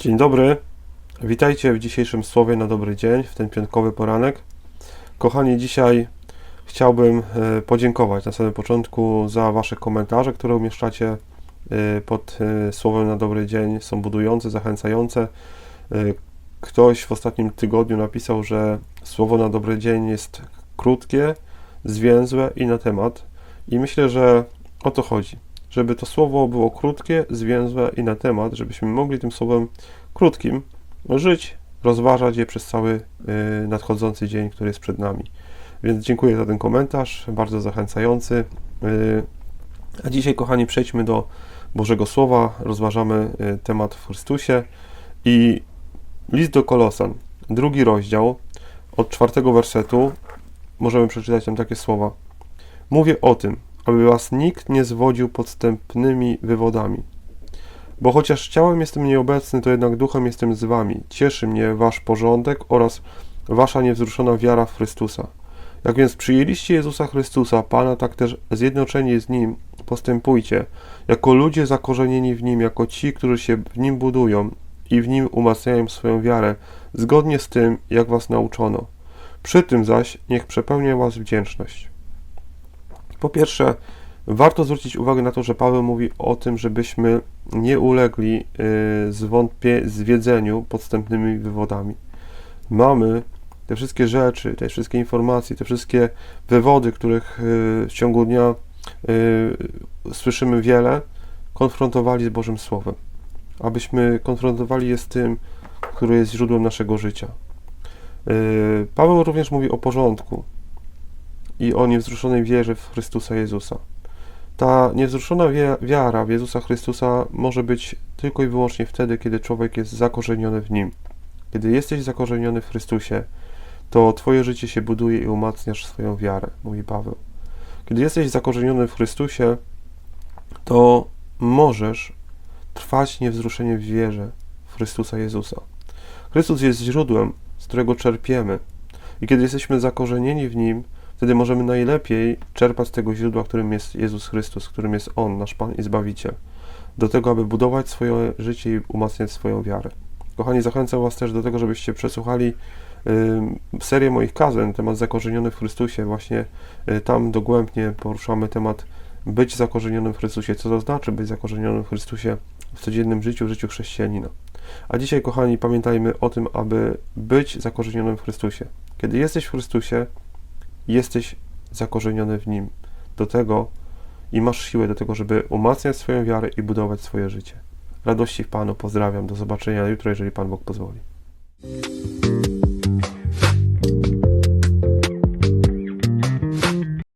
Dzień dobry. Witajcie w dzisiejszym słowie na dobry dzień, w ten piątkowy poranek. Kochani, dzisiaj chciałbym e, podziękować na samym początku za Wasze komentarze, które umieszczacie e, pod e, słowem na dobry dzień. Są budujące, zachęcające. Ktoś w ostatnim tygodniu napisał, że słowo na dobry dzień jest krótkie, zwięzłe i na temat. I myślę, że o to chodzi. Żeby to słowo było krótkie, zwięzłe i na temat, żebyśmy mogli tym słowem krótkim żyć, rozważać je przez cały y, nadchodzący dzień, który jest przed nami. Więc dziękuję za ten komentarz, bardzo zachęcający. Y, A dzisiaj, kochani, przejdźmy do Bożego Słowa, rozważamy y, temat w Chrystusie i list do Kolosan, drugi rozdział, od czwartego wersetu możemy przeczytać tam takie słowa. Mówię o tym, aby was nikt nie zwodził podstępnymi wywodami. Bo chociaż ciałem jestem nieobecny, to jednak duchem jestem z wami. Cieszy mnie wasz porządek oraz wasza niewzruszona wiara w Chrystusa. Jak więc przyjęliście Jezusa Chrystusa, Pana, tak też zjednoczeni z Nim postępujcie, jako ludzie zakorzenieni w Nim, jako ci, którzy się w Nim budują i w Nim umacniają swoją wiarę, zgodnie z tym, jak was nauczono. Przy tym zaś niech przepełnia was wdzięczność. Po pierwsze, warto zwrócić uwagę na to, że Paweł mówi o tym, żebyśmy nie ulegli y, zwątpie, zwiedzeniu podstępnymi wywodami. Mamy te wszystkie rzeczy, te wszystkie informacje, te wszystkie wywody, których y, w ciągu dnia y, słyszymy wiele, konfrontowali z Bożym Słowem. Abyśmy konfrontowali je z tym, które jest źródłem naszego życia. Paweł również mówi o porządku i o niewzruszonej wierze w Chrystusa Jezusa. Ta niewzruszona wi- wiara w Jezusa Chrystusa może być tylko i wyłącznie wtedy, kiedy człowiek jest zakorzeniony w Nim. Kiedy jesteś zakorzeniony w Chrystusie, to Twoje życie się buduje i umacniasz swoją wiarę, mówi Paweł. Kiedy jesteś zakorzeniony w Chrystusie, to możesz trwać niewzruszenie w wierze w Chrystusa Jezusa. Chrystus jest źródłem, z którego czerpiemy. I kiedy jesteśmy zakorzenieni w Nim, wtedy możemy najlepiej czerpać z tego źródła, którym jest Jezus Chrystus, którym jest On, nasz Pan i Zbawiciel, do tego, aby budować swoje życie i umacniać swoją wiarę. Kochani, zachęcam Was też do tego, żebyście przesłuchali serię moich kazań na temat zakorzeniony w Chrystusie. Właśnie y, tam dogłębnie poruszamy temat być zakorzenionym w Chrystusie. Co to znaczy być zakorzenionym w Chrystusie w codziennym życiu, w życiu chrześcijanina. A dzisiaj, kochani, pamiętajmy o tym, aby być zakorzenionym w Chrystusie. Kiedy jesteś w Chrystusie, jesteś zakorzeniony w Nim. Do tego i masz siłę do tego, żeby umacniać swoją wiarę i budować swoje życie. Radości w Panu, pozdrawiam, do zobaczenia jutro, jeżeli Pan Bóg pozwoli.